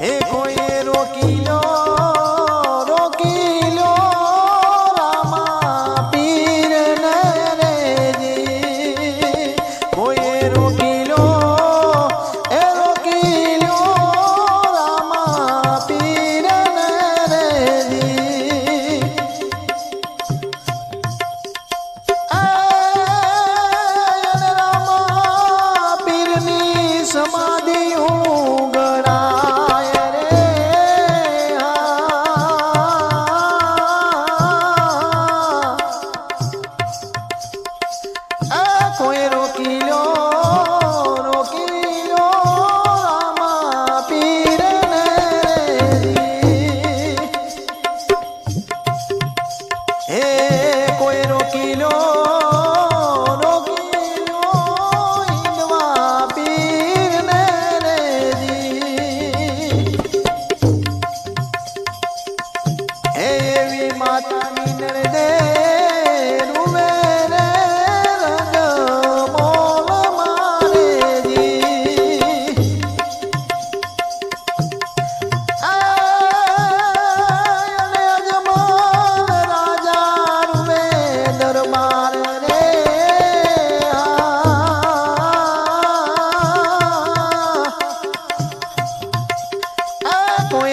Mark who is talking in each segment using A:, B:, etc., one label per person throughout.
A: હે કોઈ રોકી લો કોઈ રોકીલો રોકીલો રામા પીરને હે કોઈ રોકીલો માતાની નરદે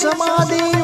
A: समाधि